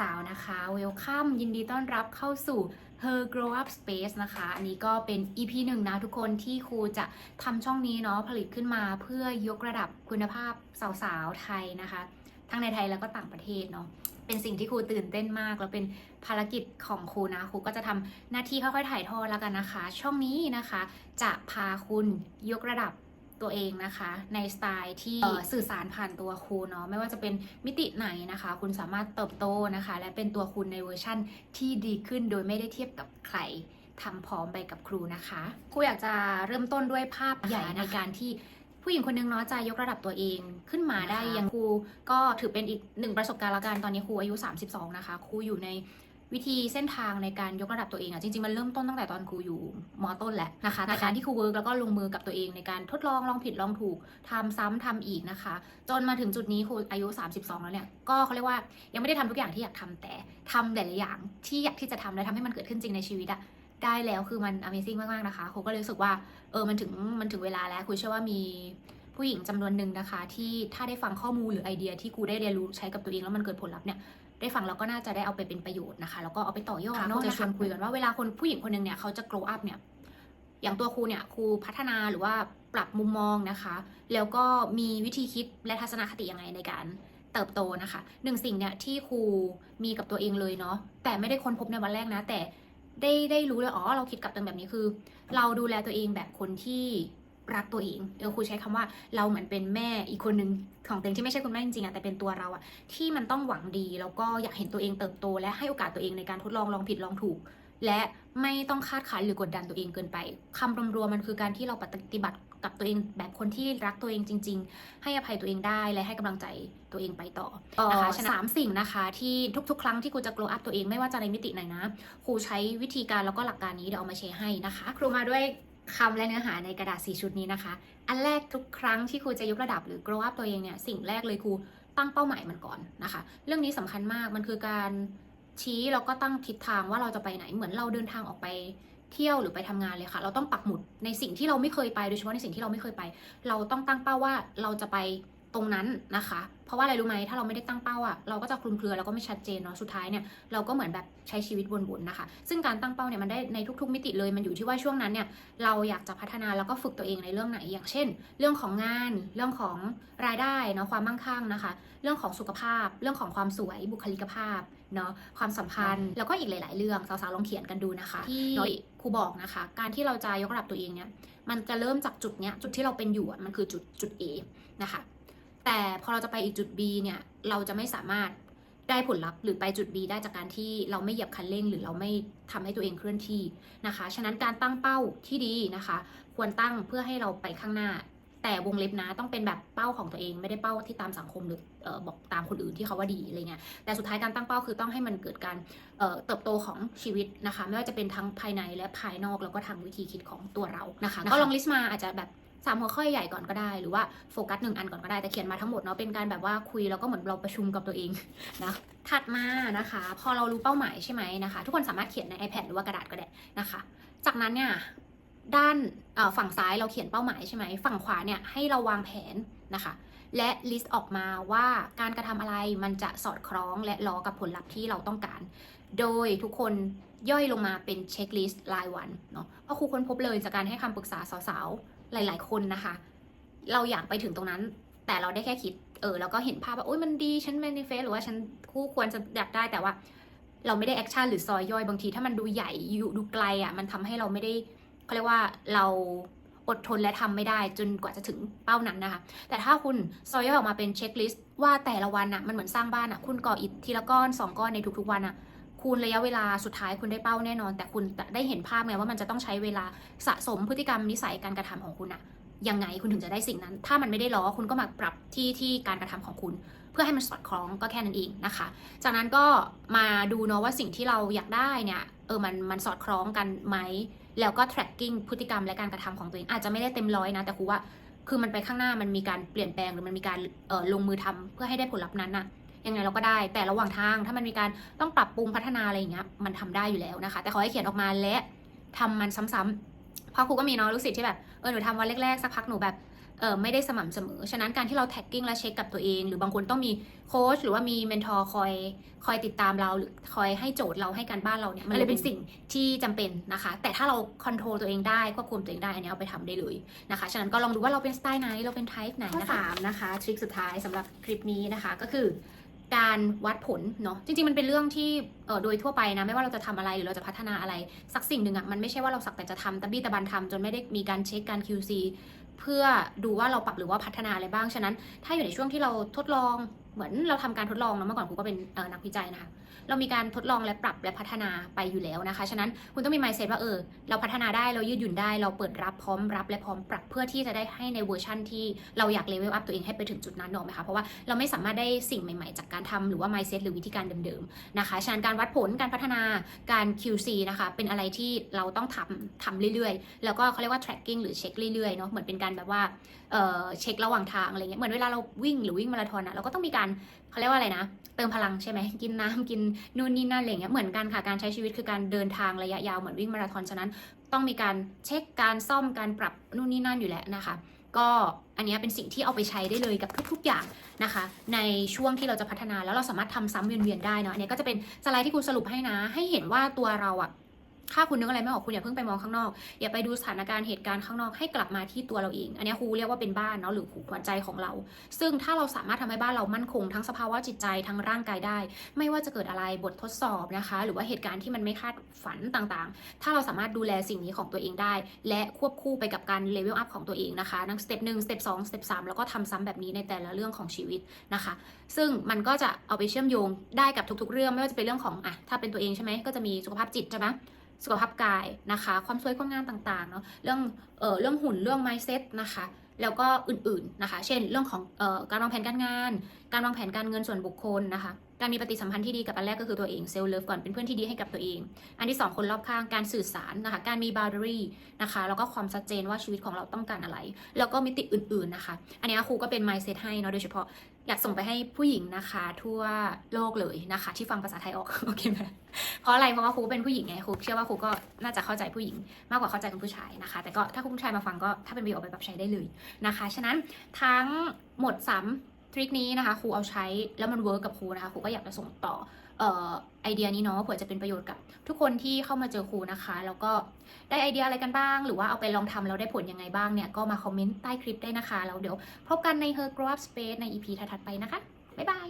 สาวๆนะคะ Welcome ยินดีต้อนรับเข้าสู่ Her Grow Up Space นะคะ อันนี้ก็เป็น EP หนึ่งนะทุกคนที่ครูจะทำช่องนี้เนาะผลิตขึ้นมาเพื่อยกระดับคุณภาพสาวๆไทยนะคะ ทั้งในไทยแล้วก็ต่างประเทศเนาะเป็นสิ่งที่ครูตื่นเต้นมาก แล้วเป็นภารกิจของครูนะครูก็จะทำหน้าที่ค่อยๆถ่ายทอดแล้วกันนะคะ ช่องนี้นะคะ จะพาคุณยกระดับ ตัวเองนะคะ ในสไตล์ที่เอ่อสื่อสารผ่านตัวครูเนาะไม่ว่าจะเป็นมิติไหนนะคะ คุณสามารถเติบโตนะคะ และเป็นตัวคุณในเวอร์ชั่นที่ดีขึ้นโดยไม่ได้เทียบกับใครทำพร้อมไปกับครูนะคะครูอยากจะเริ่มต้นด้วยภาพใหญ่ในการที่ผู้หญิงคนนึงเนาะจะยกระดับตัวเองขึ้นมาได้อย่างครูก็ถือเป็นอีกหนึ่งประสบการณ์ละกันตอนนี้ครูอายุ 32 นะคะครูอยู่ใน วิธีเส้นทางในการยกระดับตัวเองอะจริงๆ มันเริ่มต้นตั้งแต่ตอนครูอยู่มต้นแหละนะคะแต่การที่ครูเวิร์กแล้วก็ลงมือกับตัวเองในการทดลองลองผิดลองถูกทำซ้ำทำอีกนะคะ จนมาถึงจุดนี้ครูอายุ 32 แล้วเนี่ยก็เขาเรียกว่ายังไม่ได้ทำทุกอย่างที่อยากทำแต่ทำแต่ละอย่างที่อยากที่จะทำและทำให้มันเกิดขึ้นจริงในชีวิตอะได้แล้วคือมัน Amazing มากๆนะคะครูก็เลยรู้สึกว่าเออมันถึงมันถึงเวลาแล้วครูเชื่อว่ามี ผู้หญิงจำนวนหนึ่งนะคะ ที่ถ้าได้ฟังข้อมูลหรือไอเดียที่ครูได้เรียนรู้ใช้กับตัวเองแล้วมันเกิดผลลัพธ์เนี่ยได้ฟังแล้วก็น่าจะได้เอาไปเป็นประโยชน์นะคะ แล้วก็เอาไปต่อยอดค่ะเนาะก็จะจะชชววนนคุคุยยกันว่าเวลาคนผู้หญิงคนหนึ่งเนี่ยเขาจะ grow up เนี่ยอย่างตัวครูเนี่ยครูพัฒนาหรือว่าปรับมุมมองนะคะ แล้วก็มีวิธีคิดและทัศนคติยังไงในการเติบโตนะคะหนึ่งสิ่งเนี่ยที่ครูมีกับตัวเองเลยเนาะแต่ไม่ได้ค้นพบในวันแรกนะ แต่ได้ได้รู้เลยอ๋อเราคิดกับตัวเองแบบนี้คือ เราดูแลตัวเองแบบคนที่ รักตัวเองเออครูใช้คำว่าเราเหมือนเป็นแม่อีกคนหนึ่งของตัวเองที่ไม่ใช่คุณแม่จริงๆอะแต่เป็นตัวเราอะที่มันต้องหวังดีแล้วก็อยากเห็นตัวเองเติบโต และให้โอกาสตัวเองในการทดลองลองผิดลองถูก และไม่ต้องคาดคั้นหรือกดดันตัวเองเกินไปคำรวมๆมันคือการที่เราปฏิบัติกับตัวเองแบบคนที่รักตัวเองจริง ๆ ให้อภัยตัวเองได้และให้กำลังใจตัวเองไปต่อนะคะฉะนั้นสามสิ่งนะคะ ที่ทุกๆ ครั้งที่ครูจะ grow up ตัวเองไม่ว่าจะในมิติไหนนะครูใช้วิธีการแล้วก็หลักการนี้เดี๋ยวเอามาแชร์ให้นะคะ ครูมาด้วย คำและเนื้อหาในกระดาษสีชุดนี้นะคะ อันแรกทุกครั้งที่ครูจะยกระดับหรือ grow up ตัวเองเนี่ย สิ่งแรกเลยครูตั้งเป้าหมายมันก่อนนะคะ เรื่องนี้สำคัญมาก มันคือการชี้แล้วก็ตั้งทิศทางว่าเราจะไปไหน เหมือนเราเดินทางออกไปเที่ยวหรือไปทำงานเลยค่ะ เราต้องปักหมุดในสิ่งที่เราไม่เคยไป โดยเฉพาะในสิ่งที่เราไม่เคยไป เราต้องตั้งเป้าว่าเราจะไป ตรงนั้นนะคะ เพราะว่าอะไรรู้ไหมถ้าเราไม่ได้ตั้งเป้าอะเราก็จะคลุมเครือแล้วก็ไม่ชัดเจนเนาะสุดท้ายเนี่ยเราก็เหมือนแบบใช้ชีวิตวนๆนะคะ ซึ่งการตั้งเป้าเนี่ยมันได้ในทุก ๆ มิติเลยมันอยู่ที่ว่าช่วงนั้นเนี่ยเราอยากจะพัฒนาแล้วก็ฝึกตัวเองในเรื่องไหน อย่างเช่น เรื่องของงาน เรื่องของรายได้เนาะความมั่งคั่งนะคะ เรื่องของสุขภาพ เรื่องของความสวยบุคลิกภาพเนาะความสัมพันธ์แล้วก็อีกหลาย ๆ เรื่องสาวๆลองเขียนกันดูนะคะที่เนาะครูบอกนะคะ การที่เราจะยกระดับตัวเองเนี่ยมันจะเริ่มจากจุดเนี้ยจุดที่เราเป็นอยู่อะมันคือจุดจุด A นะคะ แต่พอเราจะไปอีกจุด B เนี่ย เราจะไม่สามารถได้ผลลัพธ์หรือไปจุด B ได้จากการที่เราไม่เหยียบคันเร่ง หรือเราไม่ทำให้ตัวเองเคลื่อนที่นะคะ ฉะนั้นการตั้งเป้าที่ดีนะคะ ควรตั้งเพื่อให้เราไปข้างหน้า แต่วงเล็บนะต้องเป็นแบบเป้าของตัวเองไม่ได้เป้าที่ตามสังคมหรือออบอกตามคนอื่นที่เขาว่าดีอะไรเงี้ยแต่สุดท้ายการตั้งเป้าคือต้องให้มันเกิดการเเติบโตของชีวิตนะคะ ไม่ว่าจะเป็นทั้งภายในและภายนอกแล้วก็ทางวิธีคิดของตัวเรานะคะก็ลองลิสต์มาอาจจะแบบ สามหัวข้อใหญ่ก่อนก็ได้ หรือว่าโฟกัสหนึ่งอันก่อนก็ได้ แต่เขียนมาทั้งหมดเนาะ เป็นการแบบว่าคุยแล้วก็เหมือนเราประชุมกับตัวเองนะ ถัดมานะคะ พอเรารู้เป้าหมายใช่ไหมนะคะ ทุกคนสามารถเขียนใน iPad หรือว่ากระดาษก็ได้นะคะ จากนั้นเนี่ยด้านฝั่งซ้ายเราเขียนเป้าหมายใช่ไหม ฝั่งขวาเนี่ยให้เราวางแผนนะคะ และลิสต์ออกมาว่าการกระทำอะไรมันจะสอดคล้องและล้อกับผลลัพธ์ที่เราต้องการ โดยทุกคนย่อยลงมาเป็นเช็คลิสต์รายวันเนาะเพราะครูค้นพบเลยจากการให้คำปรึกษาสาวๆ หลาย ๆ คนนะคะ เราอยากไปถึงตรงนั้น แต่เราได้แค่คิด เออ แล้วก็เห็นภาพว่าโอ้ยมันดี ฉัน manifest หรือว่าฉันคู่ควรจะอยากได้แต่ว่า เราไม่ได้แอคชั่นหรือซอยย่อยบางที ถ้ามันดูใหญ่อยู่ดูไกลอะ มันทำให้เราไม่ได้เขาเรียกว่าเราอดทนและทำไม่ได้จนกว่าจะถึงเป้านั้นนะคะ แต่ถ้าคุณซอยย่อยออกมาเป็นเช็คลิสต์ว่าแต่ละวันอะมันเหมือนสร้างบ้านอะ คุณก่ออิฐทีละก้อนสองก้อนในทุกๆวันอะ คูณระยะเวลาสุดท้ายคุณได้เป้าแน่นอน แต่คุณได้เห็นภาพไงว่ามันจะต้องใช้เวลาสะสมพฤติกรรมนิสัยการกระทำของคุณอะยังไงคุณถึงจะได้สิ่งนั้น ถ้ามันไม่ได้ล้อคุณก็มาปรับที่ที่การกระทำของคุณ เพื่อให้มันสอดคล้องก็แค่นั้นเองนะคะ จากนั้นก็มาดูเนาะว่าสิ่งที่เราอยากได้เนี่ยเออมันมันสอดคล้องกันไหมแล้วก็ tracking พฤติกรรมและการกระทำของตัวเองอาจจะไม่ได้เต็มร้อยนะแต่ครูว่าคือมันไปข้างหน้ามันมีการเปลี่ยนแปลงหรือมันมีการเออลงมือทำเพื่อให้ได้ผลลัพธ์นั้นน่ะ ยังไงเราก็ได้ แต่ระหว่างทางถ้ามันมีการต้องปรับปรุงพัฒนาอะไรอย่างเงี้ยมันทำได้อยู่แล้วนะคะ แต่ขอให้เขียนออกมาและทำมันซ้ำๆเพราะครูก็มีเน้องลูกศิษย์ที่แบบเออหนูทำวันแรกๆสักพักหนูแบบเอออไม่ได้สม่ำเสมอ ฉะนั้นการที่เราแท็กกิ้งและเช็คกับตัวเอง หรือบางคนต้องมีโค้ชหรือว่ามีเมนทอร์คอยคอยติดตามเราหรือคอยให้โจทย์เราให้การบ้านเราเนี่ยมันเลยเป็นสิ่งที่จำเป็นนะคะ แต่ถ้าเราคอนโทรลตัวเองได้ควบคุมตัวเองได้อันนี้เอาไปทำได้เลยนะคะ ฉะนั้นก็ลองดูว่าเราเป็นสไตล์ไหนเราเป็นไทป์ไหนนะคะสามนะคะทริคสุดท้ายสำหรับคลิปนี้นะคะก็คือ การวัดผลเนาะจริงๆมันเป็นเรื่องที่โดยทั่วไปนะไม่ว่าเราจะทำอะไรหรือเราจะพัฒนาอะไรสักสิ่งหนึ่งอะ่ะมันไม่ใช่ว่าเราสักแต่จะทำตะบี้ตะบันทำจนไม่ได้มีการเช็คการ QC เพื่อดูว่าเราปรับหรือว่าพัฒนาอะไรบ้างฉะนั้น ถ้าอยู่ในช่วงที่เราทดลองเหมือนเราทำการทดลองเนาะเมื่อก่อนครูก็เป็นนักวิจัยนะคะ เรามีการทดลองและปรับและพัฒนาไปอยู่แล้วนะคะ ฉะนั้นคุณต้องมี mindset ว่าเออ เราพัฒนาได้เรายืดหยุ่นได้ เราเปิดรับพร้อมรับและพร้อมปรับเพื่อที่จะได้ให้ในเวอร์ชั่นที่เราอยากเลเวลอัพตัวเองให้ไปถึงจุดนั้นเนกอะไหมคะเพราะว่าเราไม่สามารถได้สิ่งใหม่ ๆ จากการทำหรือว่า mindset หรือวิธีการเดิมๆนะคะฉะนั้นการวัดผลการพัฒนาการ QC นะคะเป็นอะไรที่เราต้องทำทำเรื่อยๆ แล้วก็เขาเรียกว่า tracking หรือเช็คเรื่อยๆเนาะเหมือนเป็นการแบบว่าเออเช็คระหว่างทางอะไรเงี้ยเหมือนเวลาเราวิ่งหรือวิ่งมาราธอนอะเราก็ต้องมีการ เขาเรียกว่าอะไรนะ เติมพลังใช่ไหมกินน้ำกินนู่นนี่นั่นอะไรเงี้ยเหมือนกันค่ะการใช้ชีวิตคือการเดินทางระยะยาวเหมือนวิ่งมาราธอนฉะนั้น ต้องมีการเช็คการซ่อมการปรับนู่นนี่นั่นอยู่แล้วนะคะก็อันนี้เป็นสิ่งที่เอาไปใช้ได้เลยกับทุก ๆ อย่างนะคะ ในช่วงที่เราจะพัฒนาแล้วเราสามารถทำซ้ำเวียนๆได้เนาะอันนี้ก็จะเป็นสไลด์ที่ครูสรุปให้นะ ให้เห็นว่าตัวเราอะ ถ้าคุณนึกอะไรไม่ออกคุณอย่าเพิ่งไปมองข้างนอก อย่าไปดูสถานการณ์เหตุการณ์ข้างนอกให้กลับมาที่ตัวเราเอง อันนี้ครูเรียกว่าเป็นบ้านเนาะหรือหัวใจของเรา ซึ่งถ้าเราสามารถทำให้บ้านเรามั่นคง ทั้งสภาวะจิตใจทั้งร่างกายได้ ไม่ว่าจะเกิดอะไรบททดสอบนะคะ หรือว่าเหตุการณ์ที่มันไม่คาดฝันต่างๆ ถ้าเราสามารถดูแลสิ่งนี้ของตัวเองได้ และควบคู่ไปกับการเลเวลอัพของตัวเองนะคะทั้งสเต็ปหนึ่งสเต็ปสองสเต็ปสามแล้วก็ทำซ้ำแบบนี้ในแต่ละเรื่องของชีวิตนะคะ ซึ่งมันก็จะเอาไปเชื่อมโยงได้กับทุก ๆ เรื่องไม่ว่าจะเป็นเรื่องของอะถ้าเป็นตัวเองใช่ไหมก็จะมีสุขภาพจิตใช่ไหม สุขภาพกายนะคะ ความสวยความงามต่างๆเนาะเรื่องเอ่อเรื่องหุ่นเรื่อง mindset นะคะแล้วก็อื่นๆนะคะ เช่น เรื่องของเอ่อการวางแผนการงาน การวางแผนการเงินส่วนบุคคลนะคะ การมีปฏิสัมพันธ์ที่ดีกับอันแรกก็คือตัวเองเซลล์เลิฟก่อนเป็นเพื่อนที่ดีให้กับตัวเอง อันที่ 2 คนรอบข้างการสื่อสารนะคะ การมี boundary นะคะ แล้วก็ความชัดเจนว่าชีวิตของเราต้องการอะไร แล้วก็มิติอื่นๆนะคะ อันนี้ครูก็เป็น mindset ให้เนาะโดยเฉพาะ อยากส่งไปให้ผู้หญิงนะคะ ทั่วโลกเลยนะคะ ที่ฟังภาษาไทยออกโอเคไหมเพราะอะไรเพราะว่าครูเป็นผู้หญิงไงครูเชื่อว่าครูก็น่าจะเข้าใจผู้หญิงมากกว่าเข้าใจคุณผู้ชายนะคะ แต่ก็ถ้าคุณผู้ชายมาฟังก็ถ้าเป็นประโยชน์เอไปปรับใช้ได้เลยนะคะฉะนั้นทั้งหมด3ทริคนี้นะคะครูเอาใช้แล้วมันเวิร์กกับครูนะคะครูก็อยากจะส่งต่อ ไอเดียนี้เนาะเผื่อจะเป็นประโยชน์กับทุกคนที่เข้ามาเจอครูนะคะ แล้วก็ได้ไอเดียอะไรกันบ้าง หรือว่าเอาไปลองทำแล้วได้ผลยังไงบ้างเนี่ย ก็มาคอมเมนต์ใต้คลิปได้นะคะ แล้วเดี๋ยวพบกันใน Her Grow Up Space ใน EP ถัดๆไปนะคะ บ๊ายบาย